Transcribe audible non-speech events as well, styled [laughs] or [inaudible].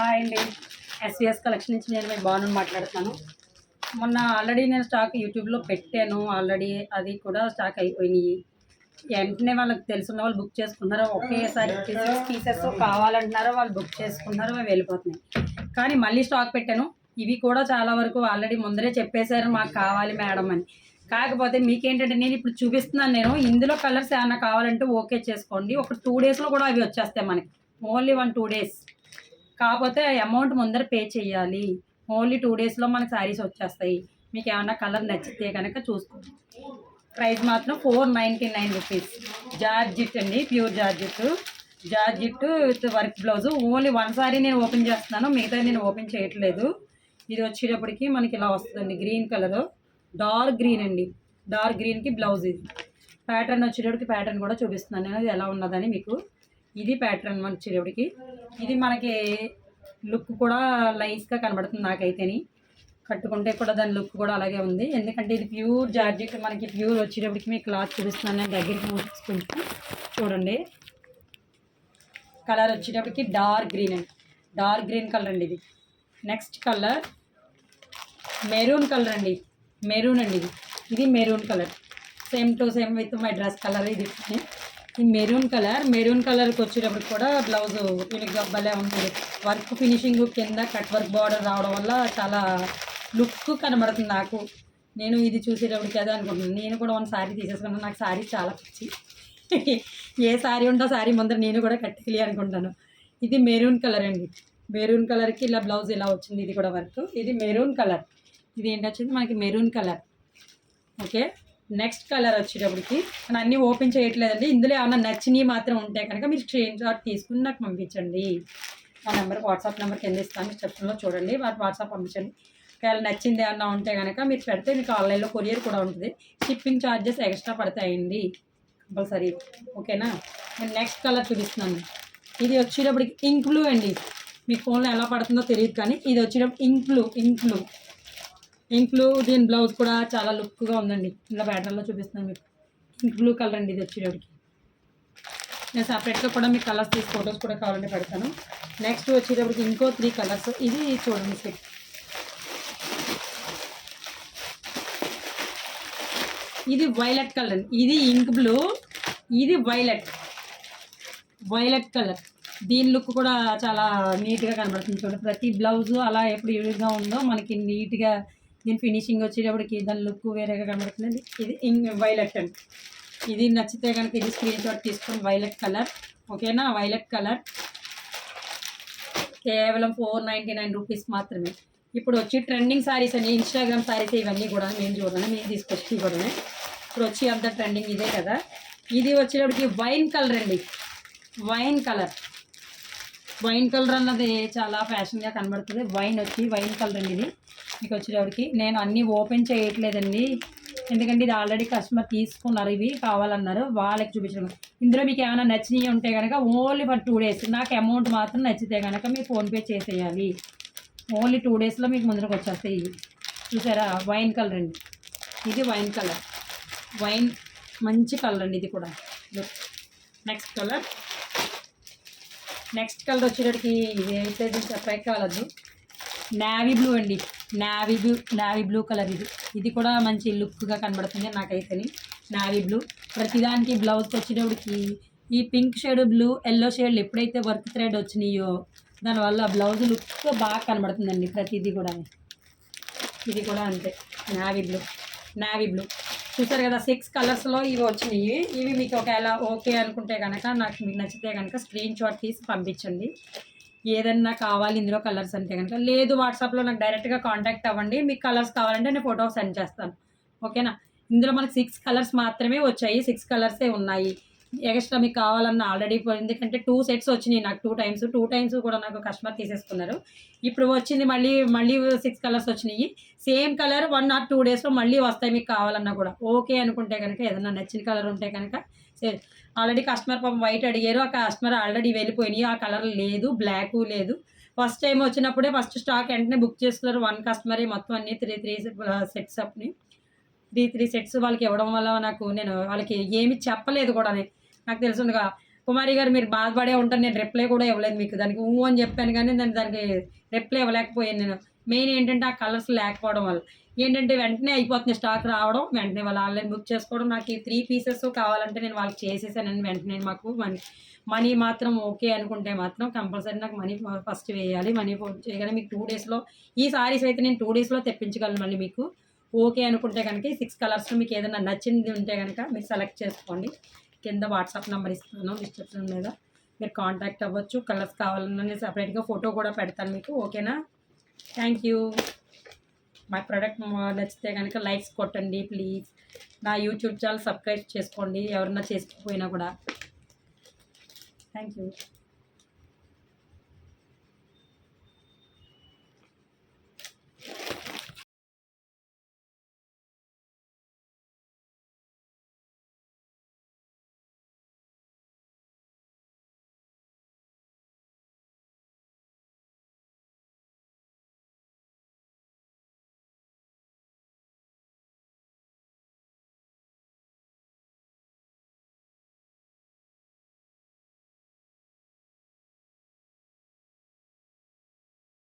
Hi అండి. SVS collection నుంచి నేను మీ బాను మాట్లాడుతున్నాను. మొన్న ఆల్రెడీ నేను స్టాక్ యూట్యూబ్లో పెట్టాను. ఆల్రెడీ అది కూడా స్టాక్ అయిపోయినాయి. వెంటనే వాళ్ళకి తెలుసున్న వాళ్ళు బుక్ చేసుకున్నారు ఒకేసారి సిక్స్ పీసెస్ కావాలంటున్నారో వాళ్ళు బుక్ చేసుకున్నారు అవి వెళ్ళిపోతున్నాయి. కానీ మళ్ళీ స్టాక్ పెట్టాను. ఇవి కూడా చాలా వరకు ఆల్రెడీ ముందరే చెప్పేశారు మాకు కావాలి మేడం అని. కాకపోతే మీకేంటంటే నేను ఇప్పుడు చూపిస్తున్నాను నేను. ఇందులో కలర్స్ ఏమైనా కావాలంటే ఓకే చేసుకోండి. ఒక టూ డేస్లో కూడా అవి వచ్చేస్తాయి మనకి. ఓన్లీ వన్ టూ డేస్ కాకపోతే అమౌంట్ ముందర పే చేయాలి. ఓన్లీ టూ డేస్లో మనకి శారీస్ వచ్చేస్తాయి. మీకు ఏమైనా కలర్ నచ్చితే కనుక చూసుకోండి. ప్రైస్ మాత్రం four ninety nine rupees georgette అండి pure georgette georgette with work blouse only one sari నేను ఓపెన్ చేస్తున్నాను. మిగతా నేను ఓపెన్ చేయట్లేదు. ఇది వచ్చేటప్పటికి మనకి ఇలా వస్తుందండి గ్రీన్ కలర్ డార్క్ గ్రీన్ అండి. డార్క్ గ్రీన్కి బ్లౌజ్ ఇది. ప్యాటర్న్ వచ్చేటప్పటికి ప్యాటర్న్ కూడా చూపిస్తున్నాను. నేను అది ఎలా ఉన్నదని మీకు ఇది ప్యాటర్న్ వచ్చేటప్పటికి ఇది మనకి లుక్ కూడా లైన్స్గా కనబడుతుంది నాకైతేని. కట్టుకుంటే కూడా దాని లుక్ కూడా అలాగే ఉంది. ఎందుకంటే ఇది ప్యూర్ జార్జెట్ మనకి ప్యూర్ వచ్చేటప్పటికి మీకు క్లాత్ చూపిస్తున్నాను నేను దగ్గరికి చూపించుకుంటా చూడండి. కలర్ వచ్చేటప్పటికి డార్క్ గ్రీన్ అండి. డార్క్ గ్రీన్ కలర్ అండి ఇది. నెక్స్ట్ కలర్ మెరూన్ కలర్ అండి. మెరూన్ అండి ఇది. ఇది maroon colour same to same with my dress colour ఇది. ఈ మెరూన్ కలర్ మెరూన్ కలర్కి వచ్చేటప్పుడు కూడా బ్లౌజ్ యూనిక్గా భలే ఉంటుంది. వర్క్ ఫినిషింగ్ కింద కట్ వర్క్ బార్డర్ రావడం వల్ల చాలా లుక్ కనబడుతుంది నాకు. నేను ఇది చూసేటప్పటికి అదే అనుకుంటున్నాను. నేను కూడా ఒక శారీ తీసేసుకున్నాను నాకు శారీ చాలా పిచ్చి. [laughs] ఏ శారీ ఉందో శారీ ముందర నేను కూడా కట్టుకెళ్ళి అనుకుంటాను. ఇది మెరూన్ కలర్ అండి. మెరూన్ కలర్కి ఇలా బ్లౌజ్ ఇలా వచ్చింది. ఇది కూడా వర్క్. ఇది మెరూన్ కలర్. ఇది ఏంటి వచ్చింది? మనకి maroon colour. Okay? Next colour వచ్చేటప్పటికి నేను అన్నీ ఓపెన్ చేయట్లేదండి. ఇందులో ఏమైనా నచ్చినవి మాత్రం ఉంటే కనుక మీరు స్క్రీన్ షాట్ తీసుకుని నాకు పంపించండి. నా నెంబర్ వాట్సాప్ నెంబర్ కింద ఇస్తాను. డిస్క్రిప్షన్లో చూడండి. వాటి వాట్సాప్ పంపించండి. ఒకవేళ నచ్చింది ఏమన్నా ఉంటే కనుక మీరు పెడితే మీకు ఆన్లైన్లో కొరియర్ కూడా ఉంటుంది. షిప్పింగ్ ఛార్జెస్ ఎక్స్ట్రా పడతాయండి. కంపల్సరీ ఓకేనా? నేను నెక్స్ట్ కలర్ చూపిస్తున్నాను. ఇది వచ్చేటప్పటికి ఇంక్ బ్లూ అండి. మీ ఫోన్లో ఎలా పడుతుందో తెలియదు కానీ ఇది వచ్చేటప్పుడు ink blue ink blue ink blue దీని బ్లౌజ్ కూడా చాలా లుక్గా ఉందండి. ఇలా ప్యాటర్న్లో చూపిస్తున్నాను మీకు. ఇంక్ బ్లూ కలర్ అండి ఇది వచ్చేటప్పటికి. నేను సపరేట్గా కూడా మీకు కలర్స్ తీసి ఫొటోస్ కూడా కావాలంటే పెడతాను. నెక్స్ట్ వచ్చేటప్పటికి ఇంకో త్రీ కలర్స్ ఇది చూడండి సెట్ ఇది వైలెట్ కలర్ ఇది ఇంక్ బ్లూ ఇది వైలెట్ వైలెట్ కలర్ దీని లుక్ కూడా చాలా నీట్గా కనబడుతుంది చూడండి. ప్రతి బ్లౌజ్ అలా ఎప్పుడు యూనిక్గా ఉందో మనకి నీట్గా దీని ఫినిషింగ్ వచ్చేటప్పటికి దాని లుక్ వేరేగా కనబడుతుంది ఇది ఇంగ్ వైలెట్ అండి ఇది నచ్చితే కనుక ఇది స్క్రీన్ షాట్ తీసుకొని వైలెట్ కలర్ ఓకేనా? వైలెట్ కలర్ కేవలం ఫోర్ నైంటీ నైన్ రూపీస్ మాత్రమే. ఇప్పుడు వచ్చి ట్రెండింగ్ సారీస్ అండి ఇన్స్టాగ్రామ్ సారీస్ ఇవన్నీ కూడా మేము చూడాలి మేము తీసుకొచ్చి కూడా ఇప్పుడు వచ్చి అంత ట్రెండింగ్ ఇదే కదా. ఇది వచ్చేటప్పటికి వైన్ కలర్ అండి. వైన్ కలర్ వైన్ కలర్ అన్నది చాలా ఫ్యాషన్గా కనబడుతుంది. వైన్ వచ్చి వైన్ కలర్ అండి ఇది. మీకు వచ్చేటప్పటికి నేను అన్నీ ఓపెన్ చేయట్లేదండి. ఎందుకంటే ఇది ఆల్రెడీ కస్టమర్ తీసుకున్నారు ఇవి కావాలన్నారు. వాళ్ళకి చూపించడం. ఇందులో మీకు ఏమైనా నచ్చినవి ఉంటే కనుక ఓన్లీ ఫర్ టూ డేస్ నాకు అమౌంట్ మాత్రం నచ్చితే కనుక మీరు ఫోన్పే చేసేయాలి. ఓన్లీ టూ డేస్లో మీకు ముందరకు వచ్చేస్తాయి. ఇవి చూసారా? వైన్ కలర్ అండి. ఇది వైన్ కలర్. వైన్ మంచి కలర్ అండి ఇది కూడా. Next colour. నెక్స్ట్ కలర్ వచ్చేటప్పటికి ఇది అయితే చెప్పాక కాలదు నావీ బ్లూ అండి. Navy blue navy blue colour ఇది. ఇది కూడా మంచి లుక్గా కనబడుతుంది నాకైతేని. నావీ బ్లూ ప్రతిదానికి బ్లౌజ్కి వచ్చేటప్పటికి ఈ పింక్ షేడ్ బ్లూ ఎల్లో షేడ్లు ఎప్పుడైతే వర్క్ థ్రెడ్ వచ్చినాయో దానివల్ల బ్లౌజ్ లుక్ బాగా కనబడుతుందండి ప్రతిదీ కూడా ఇది కూడా అంతే. నావీ బ్లూ నావీ బ్లూ చూసారు కదా సిక్స్ కలర్స్లో ఇవి వచ్చినాయి. ఇవి మీకు ఒకవేళ ఓకే అనుకుంటే కనుక నాకు మీకు నచ్చితే కనుక స్క్రీన్ షాట్ తీసి పంపించండి. ఏదన్నా కావాలి ఇందులో కలర్స్ అంటే కనుక లేదు వాట్సాప్లో నాకు డైరెక్ట్గా కాంటాక్ట్ అవ్వండి. మీకు కలర్స్ కావాలంటే నేను ఫోటో సెండ్ చేస్తాను. ఓకేనా ఇందులో మనకి సిక్స్ కలర్స్ మాత్రమే వచ్చాయి. సిక్స్ కలర్సే ఉన్నాయి. ఎక్స్ట్రా మీకు కావాలన్న ఆల్రెడీ ఎందుకంటే టూ సెట్స్ వచ్చినాయి నాకు టూ టైమ్స్ టూ టైమ్స్ కూడా నాకు కస్టమర్ తీసేసుకున్నారు. ఇప్పుడు వచ్చింది మళ్ళీ మళ్ళీ సిక్స్ కలర్స్ వచ్చినాయి. Same colour one or two డేస్లో మళ్ళీ వస్తాయి మీకు కావాలన్నా కూడా. ఓకే అనుకుంటే కనుక ఏదైనా నచ్చిన కలర్ ఉంటే కనుక ఆల్రెడీ కస్టమర్ పాపం వైట్ అడిగారు ఆ కస్టమర్ ఆల్రెడీ వెళ్ళిపోయినాయి ఆ కలర్ లేదు బ్లాక్ లేదు. ఫస్ట్ టైం వచ్చినప్పుడే ఫస్ట్ స్టాక్ వెంటనే బుక్ చేసుకున్నారు వన్ కస్టమరే మొత్తం అన్ని త్రీ త్రీ సెట్స్ అప్ని. త్రీ త్రీ సెట్స్ వాళ్ళకి ఇవ్వడం వల్ల నాకు నేను వాళ్ళకి ఏమి చెప్పలేదు కూడా నాకు తెలుసుందిగా కుమారి గారు మీరు బాధపడే ఉంటారు నేను రిప్లై కూడా ఇవ్వలేదు మీకు. దానికి ఊ అని చెప్పాను కానీ దాని దానికి రిప్లై ఇవ్వలేకపోయాను నేను. మెయిన్ ఏంటంటే ఆ కలర్స్ లేకపోవడం వల్ల. ఏంటంటే వెంటనే అయిపోతుంది స్టాక్ రావడం వెంటనే వాళ్ళు ఆన్లైన్ బుక్ చేసుకోవడం. నాకు ఈ త్రీ పీసెస్ కావాలంటే నేను వాళ్ళకి చేసేసానండి వెంటనే మాకు. మనీ మనీ మాత్రం ఓకే అనుకుంటే మాత్రం కంపల్సరీ నాకు మనీ ఫస్ట్ వేయాలి. మనీ ఫోన్ చేయగానే మీకు టూ డేస్లో ఈ సారీస్ అయితే నేను టూ డేస్లో తెప్పించగలను మళ్ళీ మీకు. ఓకే అనుకుంటే కనుక ఈ సిక్స్ కలర్స్లో మీకు ఏదైనా నచ్చింది ఉంటే కనుక మీరు సెలెక్ట్ చేసుకోండి. కింద వాట్సాప్ నెంబర్ ఇస్తాను డిస్క్రిప్షన్ మీద. మీరు కాంటాక్ట్ అవ్వచ్చు. కలర్స్ కావాలన్నా నేను సపరేట్గా ఫోటో కూడా పెడతాను మీకు. ఓకేనా? Thank you. మా ప్రోడక్ట్ నచ్చితే కనుక లైక్స్ కొట్టండి ప్లీజ్. నా యూట్యూబ్ ఛానల్ సబ్స్క్రైబ్ చేసుకోండి. ఎవరన్నా చేసుకోకపోయినా కూడా. Thank you.